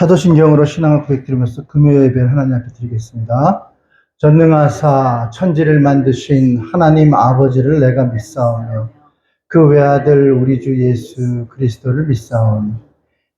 사도신경으로 신앙을 고백드리면서 금요 예배를 하나님 앞에 드리겠습니다. 전능하사 천지를 만드신 하나님 아버지를 내가 믿사오며 그 외아들 우리 주 예수 그리스도를 믿사오니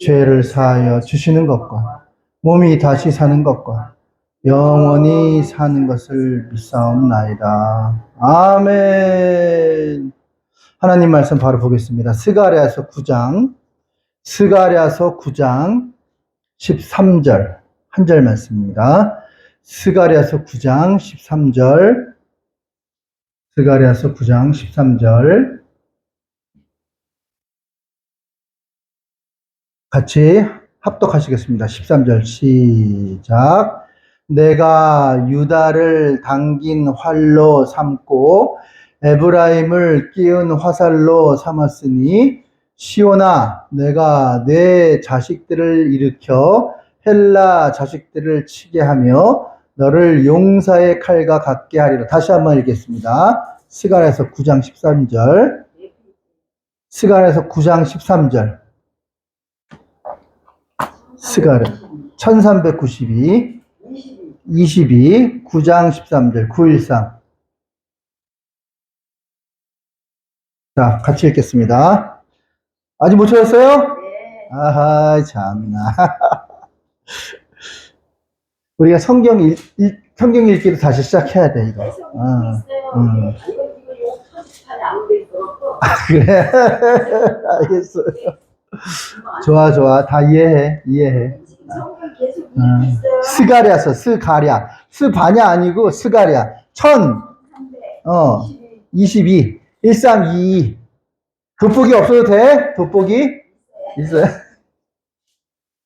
죄를 사하여 주시는 것과 몸이 다시 사는 것과 영원히 사는 것을 믿사옵나이다. 아멘. 하나님 말씀 바로 보겠습니다. 스가랴서 9장 스가랴서 9장 13절 한 절 말씀입니다. 스가랴서 9장 13절 스가랴서 9장 13절 같이 합독하시겠습니다. 13절 시작 내가 유다를 당긴 활로 삼고 에브라임을 끼운 화살로 삼았으니 시온아, 내가 내 자식들을 일으켜 헬라 자식들을 치게 하며 너를 용사의 칼과 같게 하리라. 다시 한번 읽겠습니다. 스가랴서 9장 13절. 스가랴서 9장 13절. 스가랴 1392 22 9장 13절 913 자, 같이 읽겠습니다. 아직 못 찾았어요? 네. 아하, 참나. 우리가 성경 읽, 읽- 성경 읽기를 다시 시작해야 돼, 이거. 있어요. 음. 있어갖고 그래. 알겠어요. 좋아, 좋아. 다 이해해, 이해해. 음. 스가랴서, 스가랴. 스바냐 아니고 스가랴. 천, 어, 22. 22. 1322. 돋보기 없어도 돼? 돋보기? 있어요?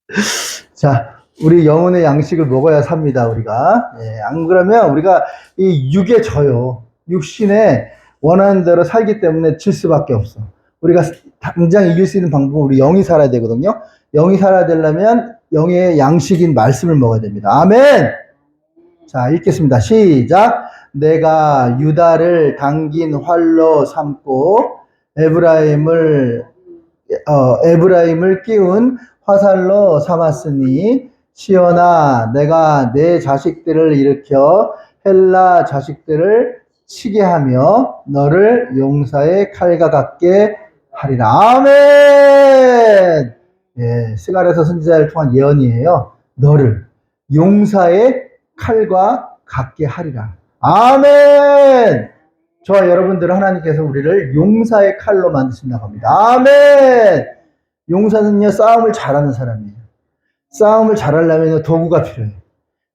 자, 우리 영혼의 양식을 먹어야 삽니다, 우리가. 예, 안 그러면 우리가 이 육에 져요. 육신에 원하는 대로 살기 때문에 질 수밖에 없어. 우리가 당장 이길 수 있는 방법은 우리 영이 살아야 되거든요. 영이 살아야 되려면 영의 양식인 말씀을 먹어야 됩니다. 아멘! 자, 읽겠습니다. 시작. 내가 유다를 당긴 활로 삼고 에브라임을 어, 에브라임을 끼운 화살로 삼았으니 시온아 내가 내 자식들을 일으켜 헬라 자식들을 치게 하며 너를 용사의 칼과 같게 하리라 아멘 예, 스가랴서 선지자를 통한 예언이에요 너를 용사의 칼과 같게 하리라 아멘 저와 여러분들은 하나님께서 우리를 용사의 칼로 만드신다고 합니다. 아멘! 용사는요, 싸움을 잘하는 사람이에요. 싸움을 잘하려면 도구가 필요해요.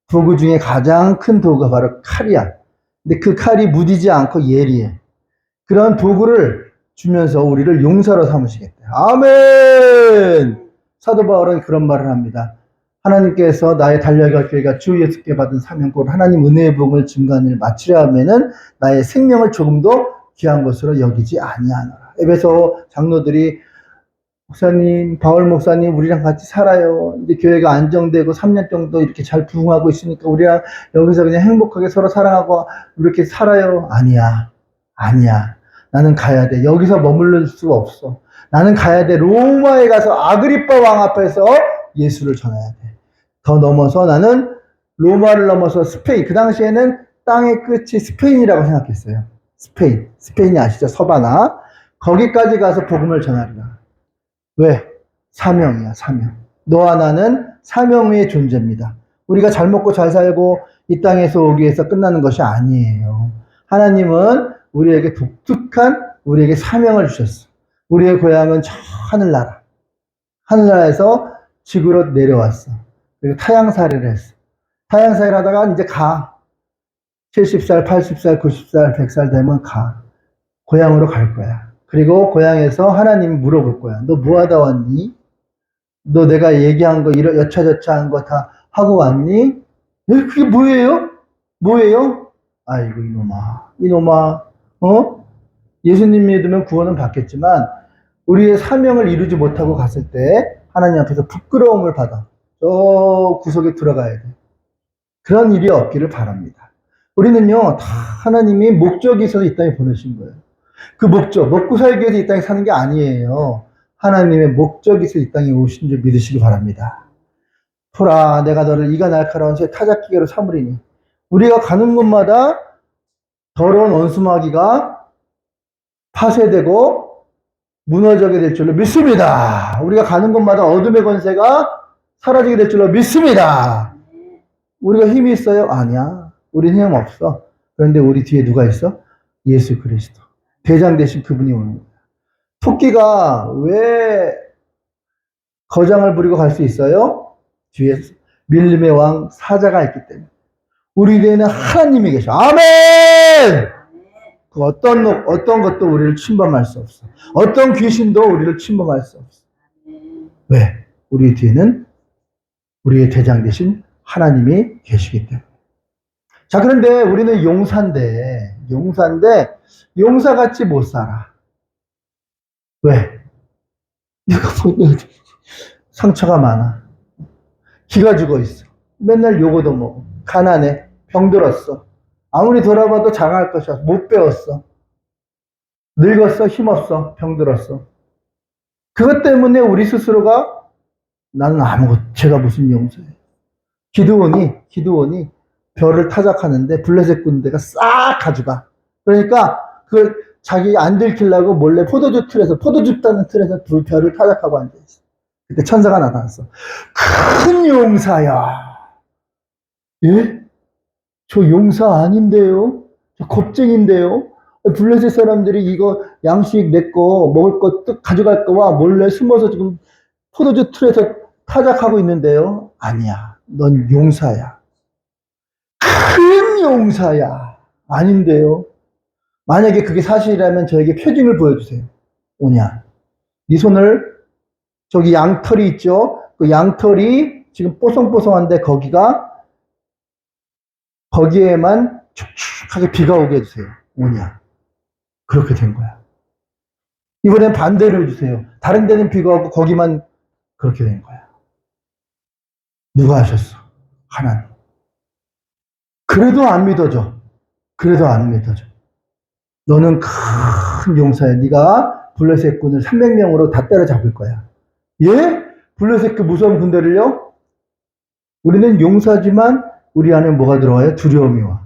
도구 중에 가장 큰 도구가 바로 칼이야. 근데 그 칼이 무디지 않고 예리해. 그런 도구를 주면서 우리를 용사로 삼으시겠다. 아멘! 사도 바울은 그런 말을 합니다. 하나님께서 나의 달려갈 길과 주 예수께 받은 사명권 하나님 은혜의 복을 일 마치려 하면은 나의 생명을 조금도 귀한 것으로 여기지 아니하노라. 에베소 장로들이 목사님, 바울 목사님 우리랑 같이 살아요. 이제 교회가 안정되고 3년 정도 이렇게 잘 부흥하고 있으니까 우리랑 여기서 그냥 행복하게 서로 사랑하고 이렇게 살아요. 아니야. 아니야. 나는 가야 돼. 여기서 머무를 수 없어. 나는 가야 돼. 로마에 가서 아그리빠 왕 앞에서 예수를 전해야 돼. 더 넘어서 나는 로마를 넘어서 스페인. 그 당시에는 땅의 끝이 스페인이라고 생각했어요. 스페인. 스페인이 아시죠? 서바나. 거기까지 가서 복음을 전하리라. 왜? 사명이야, 사명. 너와 나는 사명 위의 존재입니다. 우리가 잘 먹고 잘 살고 이 땅에서 오기 위해서 끝나는 것이 아니에요. 하나님은 우리에게 독특한 우리에게 사명을 주셨어. 우리의 고향은 저 하늘나라. 하늘나라에서 지구로 내려왔어. 그리고 타양살이를 했어. 타양살이를 하다가 이제 가. 70살, 80살, 90살, 100살 되면 가. 고향으로 갈 거야. 그리고 고향에서 하나님이 물어볼 거야. 너 뭐 하다 왔니? 너 내가 얘기한 거, 이러, 여차저차 한 거 다 하고 왔니? 에? 그게 뭐예요? 뭐예요? 아이고, 이놈아. 이놈아. 어? 예수님 믿으면 구원은 받겠지만, 우리의 사명을 이루지 못하고 갔을 때, 하나님 앞에서 부끄러움을 받아. 저 구석에 들어가야 돼. 그런 일이 없기를 바랍니다. 우리는요, 다 하나님이 목적이 있어서 이 땅에 보내신 거예요. 그 목적, 먹고 살기 위해서 이 땅에 사는 게 아니에요. 하나님의 목적이 있어서 이 땅에 오신 줄 믿으시기 바랍니다. 보라, 내가 너를 이가 날카로운 새 타작기계로 삼으리니. 우리가 가는 곳마다 더러운 원수마귀가 파쇄되고 무너지게 될 줄로 믿습니다. 우리가 가는 곳마다 어둠의 권세가 사라지게 될 줄로 믿습니다. 우리가 힘이 있어요? 아니야. 우리는 힘 없어. 그런데 우리 뒤에 누가 있어? 예수 그리스도. 대장 대신 그분이 오는 거야. 토끼가 왜 거장을 부리고 갈 수 있어요? 뒤에 밀림의 왕 사자가 있기 때문에. 우리 뒤에는 하나님이 계셔. 아멘! 그 어떤, 놈, 어떤 것도 우리를 침범할 수 없어. 어떤 귀신도 우리를 침범할 수 없어. 왜? 우리 뒤에는 우리의 대장 대신 하나님이 계시기 때문에. 자, 그런데 우리는 용사인데, 용사인데, 용사같이 못 살아. 왜? 내가 뭐, 상처가 많아. 기가 죽어 있어. 맨날 요거도 먹어. 가난해. 병들었어. 아무리 돌아봐도 장할 것이야. 못 배웠어. 늙었어. 힘없어. 병들었어. 그것 때문에 우리 스스로가 나는 아무것, 제가 무슨 용서예요. 기드온이, 기드온이 별을 타작하는데 블레셋 군대가 싹 가져가. 그러니까 그 자기 안 들키려고 몰래 포도주 틀에서, 포도주 따는 틀에서 불- 별을 타작하고 앉아있어. 그때 천사가 나타났어. 큰 용사야. 예? 저 용사 아닌데요? 저 겁쟁인데요? 블레셋 사람들이 이거 양식 내 거 먹을 거뚝 가져갈 거와 몰래 숨어서 지금 포도주 틀에서 타작하고 있는데요. 아니야. 넌 용사야. 큰 용사야. 아닌데요. 만약에 그게 사실이라면 저에게 표징을 보여주세요. 오냐. 네 손을 저기 양털이 있죠. 그 양털이 지금 뽀송뽀송한데 거기가 거기에만 축축하게 비가 오게 해주세요. 오냐. 그렇게 된 거야. 이번엔 반대로 해주세요. 다른 데는 비가 오고 거기만 그렇게 된 거야. 누가 하셨어? 하나님. 그래도 안 믿어져. 그래도 안 믿어져. 너는 큰 용사야. 네가 블레셋 군을 300명으로 다 때려잡을 거야. 예? 블레셋 그 무서운 군대를요? 우리는 용사지만 우리 안에 뭐가 들어와요? 두려움이 와.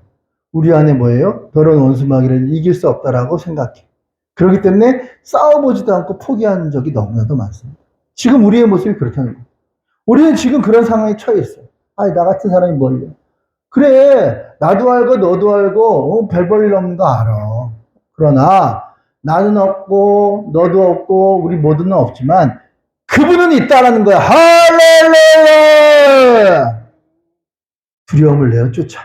우리 안에 뭐예요? 더러운 원수마귀를 이길 수 없다라고 생각해. 그렇기 때문에 싸워보지도 않고 포기한 적이 너무나도 많습니다. 지금 우리의 모습이 그렇다는 거예요. 우리는 지금 그런 상황에 처해 있어요. 아니, 나 같은 사람이 뭘요? 그래, 나도 알고 너도 알고 어, 별볼일 없는 거 알아. 그러나 나는 없고 너도 없고 우리 모두는 없지만 그분은 있다라는 거야. 할렐루야! 두려움을 내어 쫓아.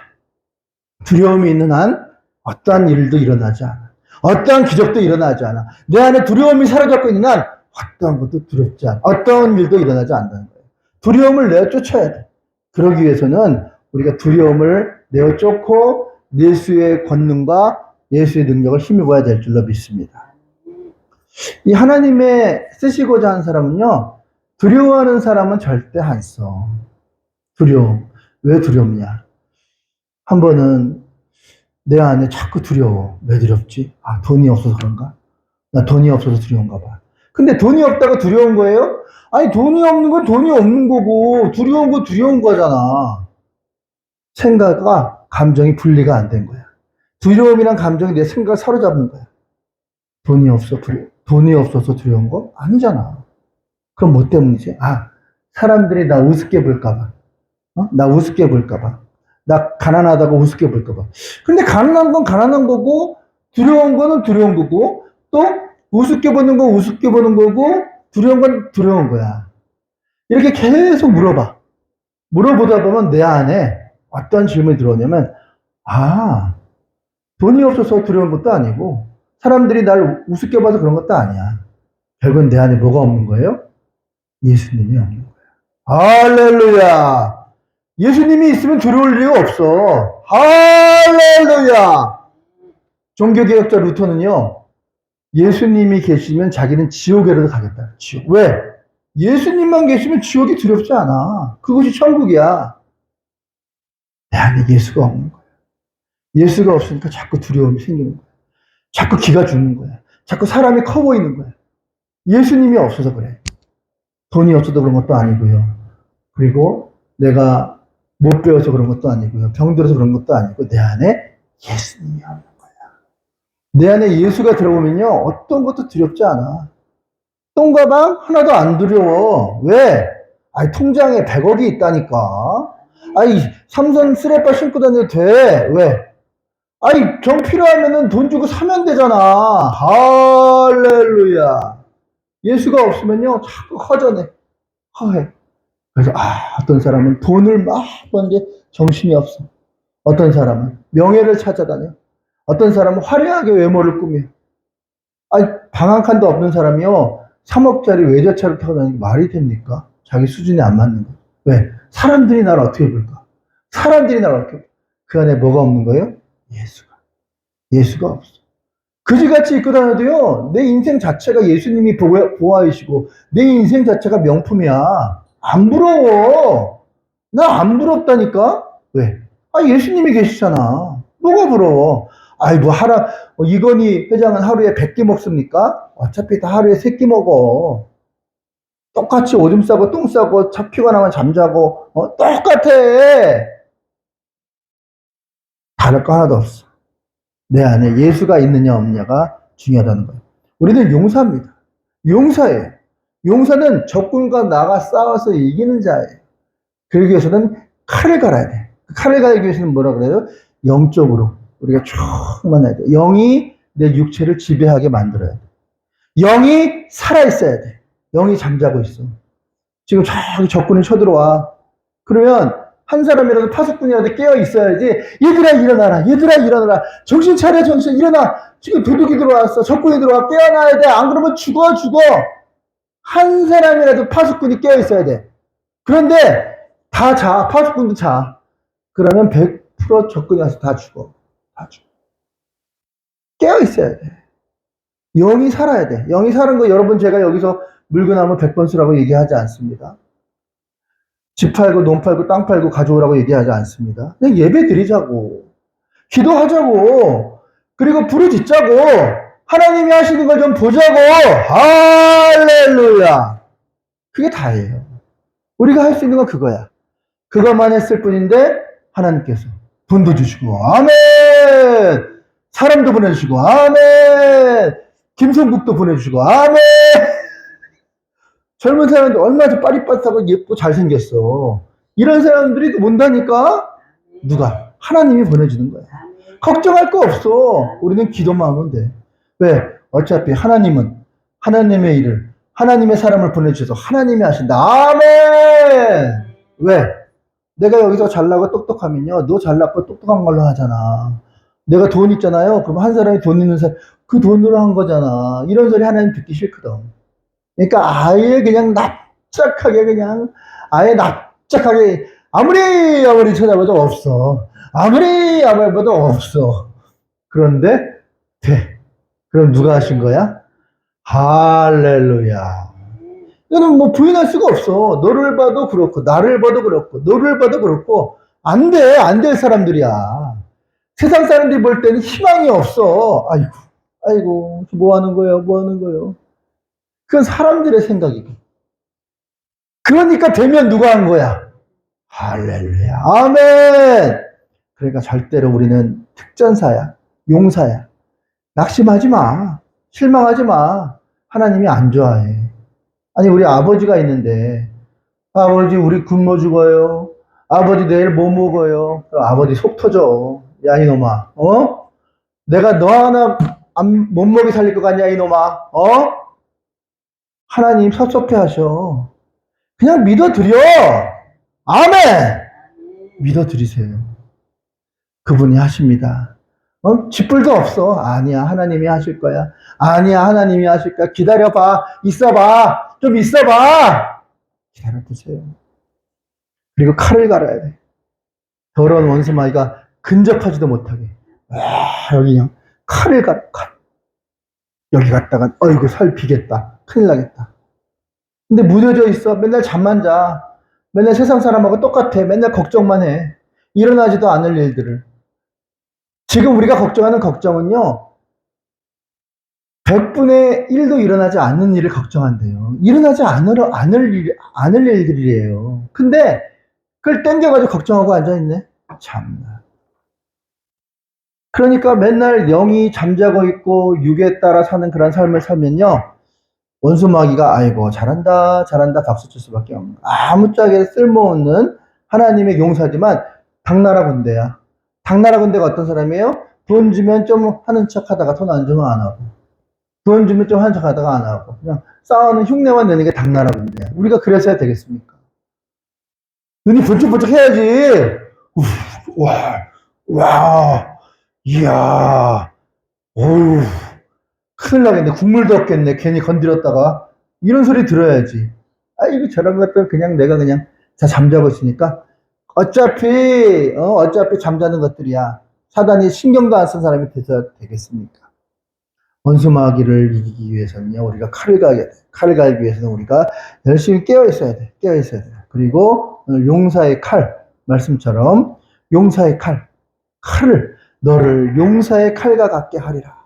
두려움이 있는 한 어떠한 일도 일어나지 않아. 어떠한 기적도 일어나지 않아. 내 안에 두려움이 사로잡고 있는 한 어떠한 것도 두렵지 않아. 어떠한 일도 일어나지 않는다는 거예요. 두려움을 내어 쫓아야 돼. 그러기 위해서는 우리가 두려움을 내어 쫓고 예수의 권능과 예수의 능력을 힘입어야 될 줄로 믿습니다. 이 하나님의 쓰시고자 하는 사람은요, 두려워하는 사람은 절대 안 써. 두려움. 왜 두렵냐? 한 번은 내 안에 자꾸 두려워. 왜 두렵지? 아, 돈이 없어서 그런가? 나 돈이 없어서 두려운가 봐. 근데 돈이 없다고 두려운 거예요? 아니, 돈이 없는 건 돈이 없는 거고, 두려운 건 두려운 거잖아. 생각과 감정이 분리가 안 된 거야. 두려움이란 감정이 내 생각을 사로잡는 거야. 돈이 없어, 두려 돈이 없어서 두려운 거? 아니잖아. 그럼 뭐 때문이지? 아, 사람들이 나 우습게 볼까봐. 어? 나 우습게 볼까봐. 나 가난하다고 우습게 볼까봐. 근데 가난한 건 가난한 거고, 두려운 거는 두려운 거고, 또 우습게 보는 건 우습게 보는 거고, 두려운 건 두려운 거야. 이렇게 계속 물어봐. 물어보다 보면 내 안에 어떤 질문이 들어오냐면, 아, 돈이 없어서 두려운 것도 아니고, 사람들이 날 우습게 봐서 그런 것도 아니야. 결국은 내 안에 뭐가 없는 거예요? 예수님이 없는 거야. 할렐루야! 예수님이 있으면 두려울 이유가 없어. 할렐루야! 종교개혁자 루터는요, 예수님이 계시면 자기는 지옥에라도 가겠다. 지옥. 왜? 예수님만 계시면 지옥이 두렵지 않아. 그것이 천국이야. 내 안에 예수가 없는 거야. 예수가 없으니까 자꾸 두려움이 생기는 거야. 자꾸 기가 죽는 거야. 자꾸 사람이 커 보이는 거야. 예수님이 없어서 그래. 돈이 없어서 그런 것도 아니고요. 그리고 내가 못 배워서 그런 것도 아니고요. 병들어서 그런 것도 아니고 내 안에 예수님이 없는 거야. 내 안에 예수가 들어오면요. 어떤 것도 두렵지 않아. 똥가방 하나도 안 두려워. 왜? 아니, 통장에 100억이 있다니까. 아니, 삼선 쓰레빠 신고 다녀도 돼. 왜? 아니, 정 필요하면은 돈 주고 사면 되잖아. 할렐루야. 예수가 없으면요, 자꾸 허전해. 허해. 그래서, 아, 어떤 사람은 돈을 막 버는데 정신이 없어. 어떤 사람은 명예를 찾아다녀. 어떤 사람은 화려하게 외모를 꾸며. 아니, 방한 칸도 없는 사람이요, 3억짜리 외제차를 타고 다니는 게 말이 됩니까? 자기 수준이 안 맞는 거. 왜? 사람들이 나를 어떻게 볼까? 사람들이 나를 어떻게 볼까? 그 안에 뭐가 없는 거예요? 예수가. 예수가 없어. 그지같이 입고 다녀도요, 내 인생 자체가 예수님이 보호- 보호하시고, 내 인생 자체가 명품이야. 안 부러워. 나 안 부럽다니까? 왜? 아, 예수님이 계시잖아. 뭐가 부러워? 아이, 뭐, 하라, 어, 이건희 회장은 하루에 100끼 먹습니까? 어차피 다 하루에 3끼 먹어. 똑같이 오줌 싸고 똥 싸고 잡히고 나면 잠자고, 어, 똑같아. 다를 거 하나도 없어. 내 안에 예수가 있느냐 없느냐가 중요하다는 거예요. 우리는 용사입니다. 용사예요. 용사는 적군과 나가 싸워서 이기는 자예요. 그러기 위해서는 칼을 갈아야 돼. 그 칼을 갈기 위해서는 뭐라 그래요? 영적으로 우리가 충만해야 돼. 영이 내 육체를 지배하게 만들어야 돼. 영이 살아있어야 돼. 영이 잠자고 있어. 지금 저기 적군이 쳐들어와. 그러면 한 사람이라도 파수꾼이라도 깨어 있어야지. 얘들아 일어나라. 얘들아 일어나라. 정신 차려 정신 일어나. 지금 도둑이 들어왔어. 적군이 들어와 깨어나야 돼. 안 그러면 죽어 죽어. 한 사람이라도 파수꾼이 깨어 있어야 돼. 그런데 다 자. 파수꾼도 자. 그러면 100% 적군이 와서 다 죽어. 다 죽어. 깨어 있어야 돼. 영이 살아야 돼. 영이 사는 거 여러분 제가 여기서 물건하면 100번 쓰라고 얘기하지 않습니다. 집 팔고 논 팔고 땅 팔고 가져오라고 얘기하지 않습니다. 그냥 예배 드리자고. 기도하자고. 그리고 부르짖자고. 하나님이 하시는 걸 좀 보자고. 할렐루야. 그게 다예요. 우리가 할 수 있는 건 그거야. 그것만 했을 뿐인데 하나님께서 돈도 주시고 아멘. 사람도 보내주시고 아멘. 김성국도 보내주시고 아멘. 젊은 사람들 얼마나 빠릿빠릿하고 예쁘고 잘생겼어. 이런 사람들이 온다니까 누가? 하나님이 보내주는 거야. 걱정할 거 없어. 우리는 기도만 하면 돼. 왜? 어차피 하나님은 하나님의 일을 하나님의 사람을 보내주셔서 하나님이 하신다. 아멘. 왜? 내가 여기서 잘나고 똑똑하면요, 너 잘났고 똑똑한 걸로 하잖아. 내가 돈 있잖아요. 그럼 한 사람이 돈 있는 사람 그 돈으로 한 거잖아. 이런 소리 하나님 듣기 싫거든. 그러니까 아예 그냥 납작하게 그냥 아예 납작하게 아무리 아무리 찾아봐도 없어. 아무리 아무리 봐도 없어. 그런데 돼. 그럼 누가 하신 거야? 할렐루야. 이거는 뭐 부인할 수가 없어. 너를 봐도 그렇고 나를 봐도 그렇고 너를 봐도 그렇고 안 돼. 안 될 사람들이야. 세상 사람들이 볼 때는 희망이 없어. 아이고. 아이고. 뭐 하는 거예요? 뭐 하는 거예요? 그건 사람들의 생각이고. 그러니까 되면 누가 한 거야? 할렐루야. 아멘! 그러니까 절대로 우리는 특전사야. 용사야. 낙심하지 마. 실망하지 마. 하나님이 안 좋아해. 아니, 우리 아버지가 있는데, 아버지, 우리 굶어 죽어요. 아버지, 내일 뭐 먹어요? 아버지 속 터져. 야, 이놈아. 어? 내가 너 하나 안, 못 먹이 살릴 것 같냐, 이놈아. 어? 하나님 섭섭해 하셔. 그냥 믿어드려. 아멘! 믿어드리세요. 그분이 하십니다. 어? 짓불도 없어. 아니야, 하나님이 하실 거야. 아니야, 하나님이 하실 거야. 기다려봐. 있어봐. 좀 있어봐. 기다려보세요. 그리고 칼을 갈아야 돼. 더러운 원수마귀가 근접하지도 못하게. 아, 여기 그냥 칼을 갈아, 칼. 여기 갔다가, 어이구, 살 비겠다. 큰일 나겠다. 근데 무뎌져 있어. 맨날 잠만 자. 맨날 세상 사람하고 똑같아. 맨날 걱정만 해. 일어나지도 않을 일들을. 지금 우리가 걱정하는 걱정은요, 100분의 1도 일어나지 않는 일을 걱정한대요. 일어나지 않을, 않을, 일, 않을 일들이에요. 근데, 그걸 땡겨가지고 걱정하고 앉아있네? 참나. 그러니까 맨날 영이 잠자고 있고, 육에 따라 사는 그런 삶을 살면요, 원수마귀가, 아이고, 잘한다, 잘한다, 박수 칠 수밖에 없는, 아무짝에 쓸모없는 하나님의 용사지만, 당나라 군대야. 당나라 군대가 어떤 사람이에요? 돈 주면 좀 하는 척 하다가 돈 안 주면 안 하고. 돈 주면 좀 하는 척 하다가 안 하고. 그냥 싸우는 흉내만 내는 게 당나라 군대야. 우리가 그래서 해야 되겠습니까? 눈이 번쩍번쩍 해야지. 우, 와, 와, 이야, 어우, 큰일 나겠네. 국물도 없겠네. 괜히 건드렸다가. 이런 소리 들어야지. 아이고, 저런 것들 그냥 내가 그냥 다 잠자고 있으니까 어차피, 어, 어차피 잠자는 것들이야. 사단이 신경도 안 쓴 사람이 돼서 되겠습니까? 원수마귀를 이기기 위해서는요, 우리가 칼을 갈야 돼. 칼을 갈기 위해서는 우리가 열심히 깨어 있어야 돼. 깨어 있어야 돼. 그리고 용사의 칼, 말씀처럼 용사의 칼, 칼을 너를 용사의 칼과 같게 하리라.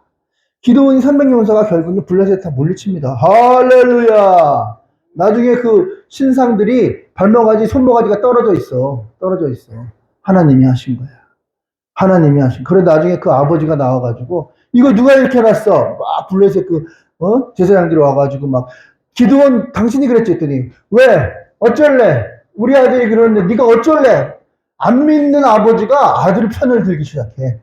기도원이 300용사가 결국은 블레셋 다 물리칩니다. 할렐루야! 나중에 그 신상들이 발목가지, 손목가지가 떨어져 있어. 떨어져 있어. 하나님이 하신 거야. 하나님이 하신. 그래 나중에 그 아버지가 나와가지고 이거 누가 이렇게 해놨어? 막 블레셋 그 어? 제사장들이 와가지고 막 기도원 당신이 그랬지 했더니 왜 어쩔래? 우리 아들이 그러는데 네가 어쩔래? 안 믿는 아버지가 아들 편을 들기 시작해.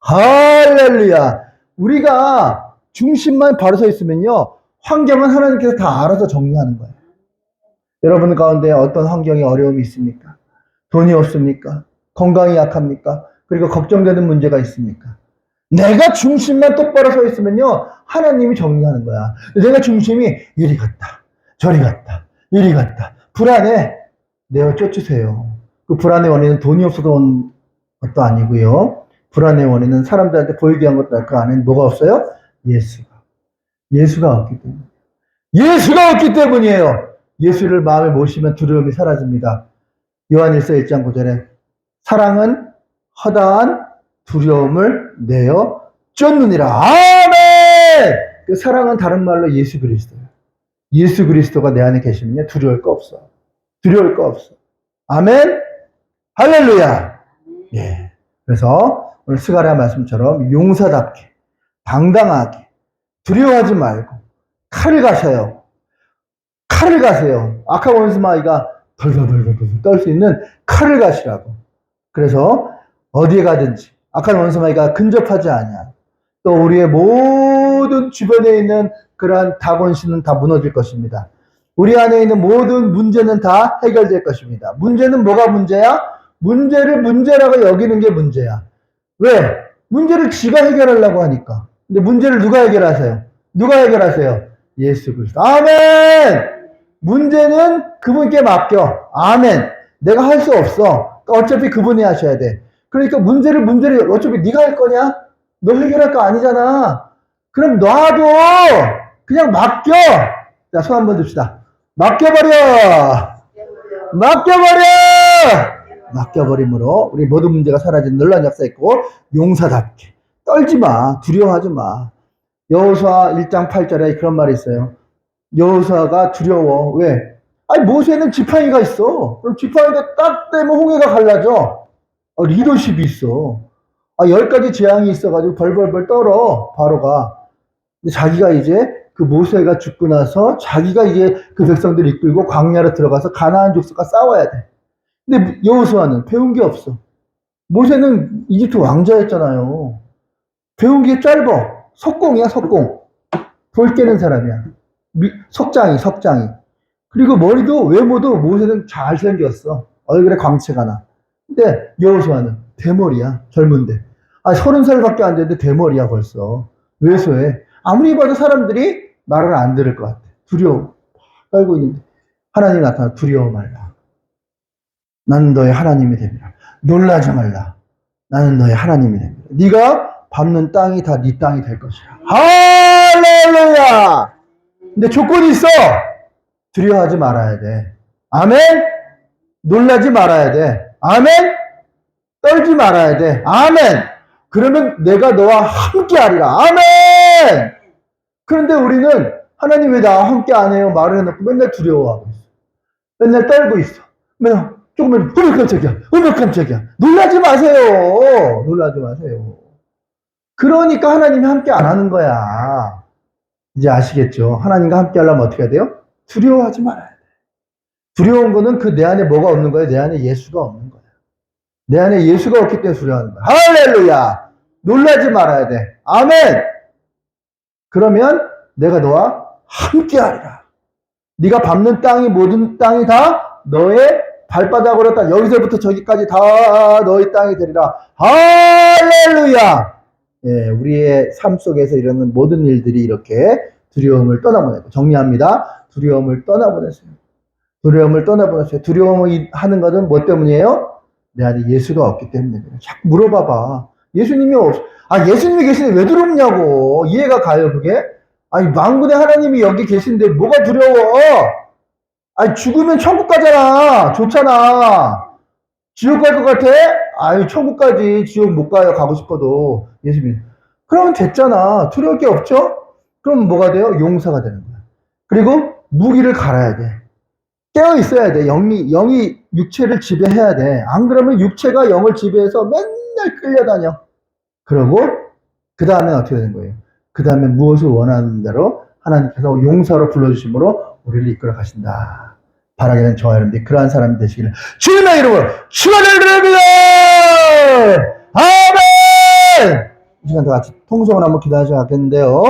할렐루야. 우리가 중심만 바로 서 있으면요. 환경은 하나님께서 다 알아서 정리하는 거예요. 여러분 가운데 어떤 환경에 어려움이 있습니까? 돈이 없습니까? 건강이 약합니까? 그리고 걱정되는 문제가 있습니까? 내가 중심만 똑바로 서 있으면요. 하나님이 정리하는 거야. 내가 중심이 이리 갔다. 저리 갔다. 이리 갔다. 불안해. 내어 쫓으세요. 그 불안의 원인은 돈이 없어서 온 것도 아니고요. 불안의 원인은 사람들한테 보이게 한 것도 그 안에 뭐가 없어요? 예수가. 예수가 없기 때문에. 예수가 없기 때문이에요. 예수를 마음에 모시면 두려움이 사라집니다. 요한일서 1장 9절에 사랑은 허다한 두려움을 내어 쫓느니라. 아멘! 그 사랑은 다른 말로 예수 그리스도예요. 예수 그리스도가 내 안에 계시면요. 두려울 거 없어. 두려울 거 없어. 아멘! 할렐루야! 예. 그래서 오늘 스가랴 말씀처럼 용사답게, 당당하게, 두려워하지 말고, 칼을 가셔요. 칼을 가세요. 악한 원수마귀가 덜덜덜덜 떨 수 있는 칼을 가시라고. 그래서 어디에 가든지 악한 원수마귀가 근접하지 않냐. 또 우리의 모든 주변에 있는 그러한 다곤신은 다 무너질 것입니다. 우리 안에 있는 모든 문제는 다 해결될 것입니다. 문제는 뭐가 문제야? 문제를 문제라고 여기는 게 문제야. 왜? 문제를 지가 해결하려고 하니까. 근데 문제를 누가 해결하세요? 누가 해결하세요? 예수 그리스도. 아멘! 문제는 그분께 맡겨. 아멘. 내가 할 수 없어. 어차피 그분이 하셔야 돼. 그러니까 문제를 문제를 어차피 네가 할 거냐? 너 해결할 거 아니잖아. 그럼 놔도 그냥 맡겨. 자, 손 한번 듭시다. 맡겨버려. 맡겨버려. 맡겨버림으로 우리 모든 문제가 사라진 놀라운 역사 있고 용사답게 떨지 마. 두려워하지 마. 여호수아 1장 8절에 그런 말이 있어요. 여호수아가 두려워. 왜? 아니 모세는 지팡이가 있어. 그럼 지팡이가 딱 떼면 홍해가 갈라져. 어, 리더십이 있어. 아, 열 가지 재앙이 있어가지고 벌벌벌 떨어 바로가. 근데 자기가 이제 그 모세가 죽고 나서 자기가 이제 그 백성들 이끌고 광야로 들어가서 가나안 족속과 싸워야 돼. 근데 여호수아는 배운 게 없어. 모세는 이집트 왕자였잖아요. 배운 게 짧아. 석공이야 석공. 돌 깨는 사람이야. 미- 석장이 석장이. 그리고 머리도 외모도 모세는 잘생겼어. 얼굴에 광채가 나. 근데 여호수아는 대머리야. 젊은데. 아, 서른 살밖에 안 됐는데 대머리야 벌써. 왜소해? 아무리 봐도 사람들이 말을 안 들을 것 같아. 두려워. 깔고 있는데 하나님이 나타나 두려워 말라. 나는 너의 하나님이 됩니다. 놀라지 말라. 나는 너의 하나님이 됩니다. 네가 밟는 땅이 다 네 땅이 될 것이야. 할렐루야! 근데 조건이 있어. 두려워하지 말아야 돼. 아멘. 놀라지 말아야 돼. 아멘. 떨지 말아야 돼. 아멘. 그러면 내가 너와 함께 하리라. 아멘. 그런데 우리는 하나님 왜 나와 함께 안 해요? 말을 해놓고 맨날 두려워하고 있어. 맨날 떨고 있어. 맨날 조금만 어머 깜짝이야. 어머 깜짝이야. 놀라지 마세요. 놀라지 마세요. 그러니까 하나님이 함께 안 하는 거야. 이제 아시겠죠? 하나님과 함께 하려면 어떻게 해야 돼요? 두려워하지 말아야 돼. 두려운 거는 그 내 안에 뭐가 없는 거야? 내 안에 예수가 없는 거야. 내 안에 예수가 없기 때문에 두려워하는 거야. 할렐루야! 놀라지 말아야 돼. 아멘! 그러면 내가 너와 함께 하리라. 네가 밟는 땅이 모든 땅이 다 너의 발바닥으로 다 여기서부터 저기까지 다 너의 땅이 되리라. 할렐루야! 예, 우리의 삶 속에서 일어나는 모든 일들이 이렇게 두려움을 떠나보내고 정리합니다. 두려움을 떠나보내세요. 두려움을 떠나보내세요. 두려움을 하는 것은 뭐 때문이에요? 내 안에 예수가 없기 때문에. 자꾸 물어봐봐. 예수님이 없, 아, 예수님이 계시는데 왜 두렵냐고. 이해가 가요, 그게? 아니, 망군의 하나님이 여기 계신데 뭐가 두려워? 아니, 죽으면 천국 가잖아. 좋잖아. 지옥 갈 것 같아? 아유, 천국까지 지옥 못 가요. 가고 싶어도. 예수님. 그러면 됐잖아. 두려울 게 없죠? 그럼 뭐가 돼요? 용사가 되는 거야. 그리고 무기를 갈아야 돼. 깨어 있어야 돼. 영이, 영이 육체를 지배해야 돼. 안 그러면 육체가 영을 지배해서 맨날 끌려다녀. 그러고, 그 다음에 어떻게 되는 거예요? 그 다음에 무엇을 원하는 대로 하나님께서 용사로 불러주심으로 우리를 이끌어 가신다. 바라기는 저와 여러분들이 그러한 사람이 되시기를 주님의 이름으로 축원드립니다. 아멘. 이 시간 다 같이 통성을 한번 기도하셔야 하겠는데요.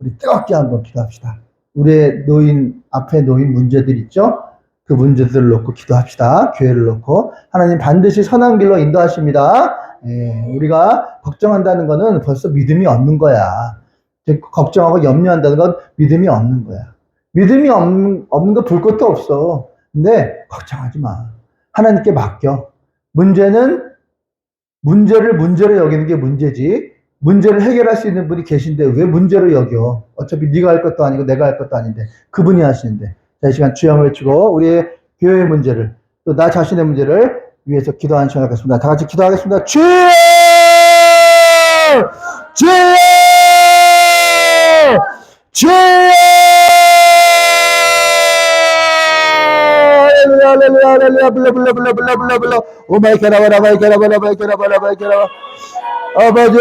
우리 뜨겁게 한번 기도합시다. 우리의 노인 앞에 놓인 문제들 있죠? 그 문제들을 놓고 기도합시다. 교회를 놓고 하나님 반드시 선한 길로 인도하십니다. 예, 우리가 걱정한다는 것은 벌써 믿음이 없는 거야. 즉, 걱정하고 염려한다는 건 믿음이 없는 거야. 믿음이 없는, 없는 거 볼 것도 없어. 근데 걱정하지 마. 하나님께 맡겨. 문제는 문제를 문제로 여기는 게 문제지. 문제를 해결할 수 있는 분이 계신데 왜 문제로 여겨? 어차피 네가 할 것도 아니고 내가 할 것도 아닌데 그분이 하시는데. 자, 이 시간 주여 외치고 우리의 교회의 문제를 또 나 자신의 문제를 위해서 기도하는 시간 갖겠습니다. 다 같이 기도하겠습니다. 주여! 주여! 주여! 할렐루야, 할렐루야, 불러, 불러, 불러, 불러, 불러, 불러. 오마이 캐라바라, 마이 캐라바라, 마이 캐라바라, 마이 캐라바. 아버지,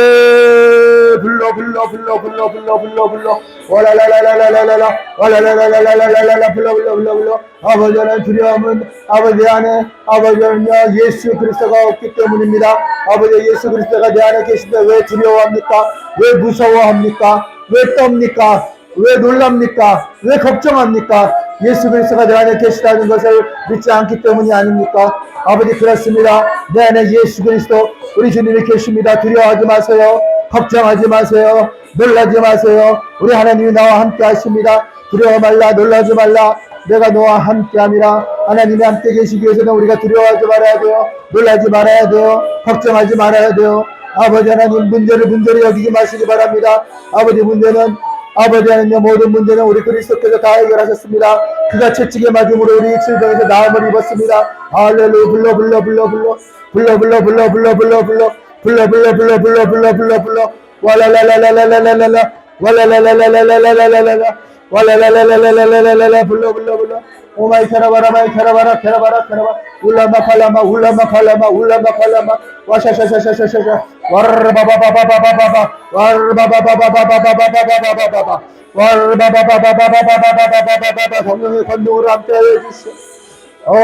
불러, 불러, 불러, 불러, 불러, 불러, 불러. 와라라라라라라라, 와라라라라라라라, 불러, 불러, 불러, 불러. 아버지는 두려움은 아버지 안에, 아버지는요, 예수 그리스도가 없기 때문입니다. 아버지 예수 그리스도가 내 안에 계신데 왜 두려워합니까? 왜 무서워합니까? 왜 떱니까? 왜 놀랍니까? 왜 걱정합니까? 예수 그리스도가 내 안에 계시다는 것을 믿지 않기 때문이 아닙니까? 아버지 그렇습니다. 내 안에 예수 그리스도 우리 주님이 계십니다. 두려워하지 마세요. 걱정하지 마세요. 놀라지 마세요. 우리 하나님이 나와 함께 하십니다. 두려워 말라 놀라지 말라 내가 너와 함께 함이라 하나님이 함께 계시기 위해서는 우리가 두려워하지 말아야 돼요. 놀라지 말아야 돼요. 걱정하지 말아야 돼요. 아버지 하나님 문제를 문제로 여기지 마시기 바랍니다. 아버지 문제는 아버지 하나님 모든 문제는 우리 그리스도께서 다 해결하셨습니다. 그가 채찍에 맞음으로 우리 질병에서 나음을 입었습니다. 할렐루야 불러 불러 불러 불러 불러 불러 불러 불러 불러 불러 불러 불러 불러 불러 불러 불러 불러 와라라라라라라라라 와라라라라라라라라라 와라라라라라라라라 불러 불러 불러 오마이 캐라바라 마이 캐라바라 캐라바라 캐라바 울라마 팔라마 울라마 팔라마 울라마 팔라마 와샤샤샤샤샤샤 와르바바바바바바바바 와르바바바바바바바바바바바바 와르바바바바바바바바바바바바 성령의 권능으로 함께 해주시오 어,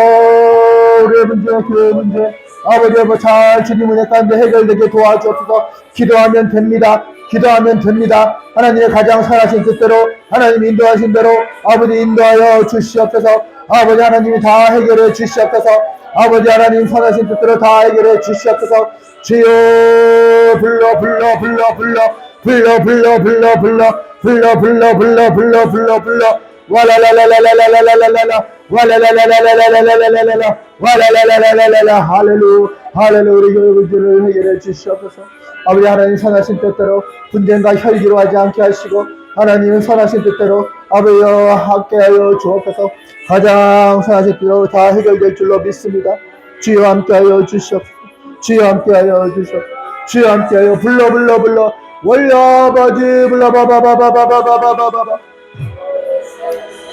우리의 문제, 교회 문제, 아버지, 아버 잘 주님 은혜 가운데 해결되게 도와주옵소서 기도하면 됩니다. 기도하면 됩니다. 하나님의 가장 선하신 뜻대로, 하나님 인도하신 대로, 아버지 인도하여 주시옵소서. 아버지 하나님이 다 해결해 주시옵소서. 아버지 하나님 선하신 뜻대로 다 해결해 주시옵소서. 주여 불러 불러 불러 불러. 불러 불러 불러 불러. 불러 불러 불러 불러 불러 불러. 와라라라라라라라라라라 와라라라라라라라라라라 와라라라라라라라. 할렐루 할렐루. 우리 교육을 해결해 주시옵소서 아버지 하나님 선하신 뜻대로 분쟁과 혈기로 하지 않게 하시고 하나님은 선하신 뜻대로 아버지여 함께하여 주옵소서. 가장 선하신 뜻대로 다 해결될 줄로 믿습니다. 주여 함께하여 주시옵소서. 주여 함께하여 주시옵소서. 주여 함께하여 불러 불러 불러. 원려 아버지 불러 바바바바바바바바바바.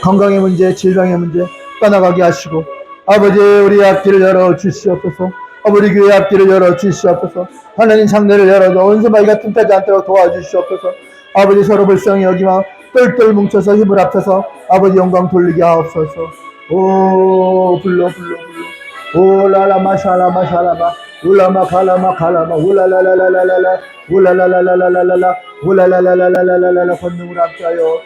건강의 문제 질병의 문제 떠나가게 하시고 아버지 우리 앞길을 열어 주시옵소서 아버지 교회 앞길을 열어 주시옵소서 하나님 창대를 열어서 원수마귀가 틈타지 않도록 도와주시옵소서 아버지 서로 불쌍히 여기마 똘똘 뭉쳐서 힘을 합쳐서 아버지 영광 돌리게 하옵소서 오 불러 불러 불러 오라라마 샤라마 샤라마 울라마 칼라마 칼라마 울라라라라라라라 울라라라라라라라 울라라라라라라라 권능을 함께하여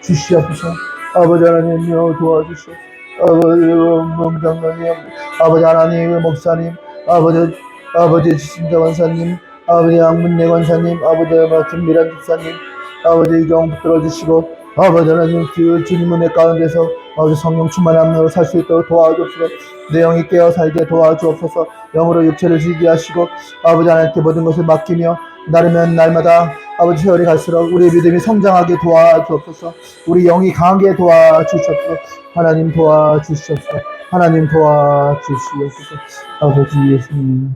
주시옵소서 아버지 하나님여 도와주시옵소서 아버지 목장관님 아버지 하나님 목사님 아버지 아버지 진짜 원사님 아버지 양문내 권사님 아버지 김미란 집사님 아버지 이종 붙들어 주시고 아버지 하나님 주 주님 은혜 가운데서 아버지 성령 충만함으로 살 수 있도록 도와주옵소서. 내 영이 깨어 살게 도와주옵소서. 영으로 육체를 지게 하시고 아버지 하나님께 모든 것을 맡기며 날이면 날마다 아버지 세월이 갈수록 우리의 믿음이 성장하게 도와주옵소서. 우리 영이 강하게 도와주시옵소서 하나님 도와주시옵소서 하나님 도와주시옵소서. 아버지 예수님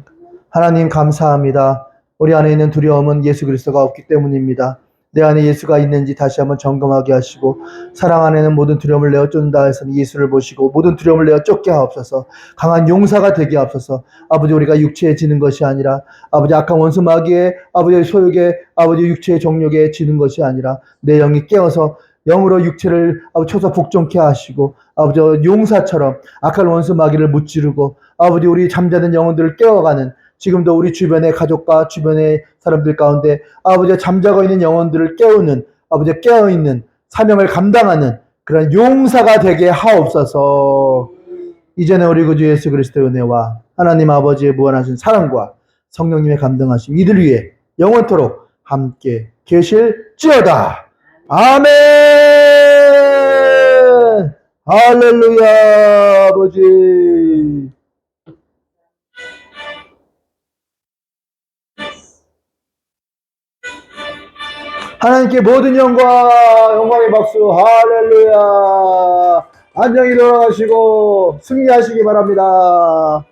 하나님 감사합니다. 우리 안에 있는 두려움은 예수 그리스도가 없기 때문입니다. 내 안에 예수가 있는지 다시 한번 점검하게 하시고 사랑 안에는 모든 두려움을 내어 쫓는다 해서는 예수를 보시고 모든 두려움을 내어 쫓게 하옵소서. 강한 용사가 되게 하옵소서. 아버지 우리가 육체에 지는 것이 아니라 아버지 악한 원수 마귀의 아버지의 소욕에 아버지 육체의 정욕에 지는 것이 아니라 내 영이 깨어서 영으로 육체를 아버지 쳐서 복종케 하시고 아버지 용사처럼 악한 원수 마귀를 무찌르고 아버지 우리 잠자는 영혼들을 깨워가는 지금도 우리 주변의 가족과 주변의 사람들 가운데 아버지 잠자고 있는 영혼들을 깨우는 아버지 깨어 있는 사명을 감당하는 그런 용사가 되게 하옵소서. 이제는 우리 구주 예수 그리스도의 은혜와 하나님 아버지의 무한하신 사랑과 성령님의 감동하심 이들 위해 영원토록 함께 계실지어다. 아멘. 할렐루야 아버지. 하나님께 모든 영광, 영광의 박수, 할렐루야. 안녕히 돌아가시고 승리하시기 바랍니다.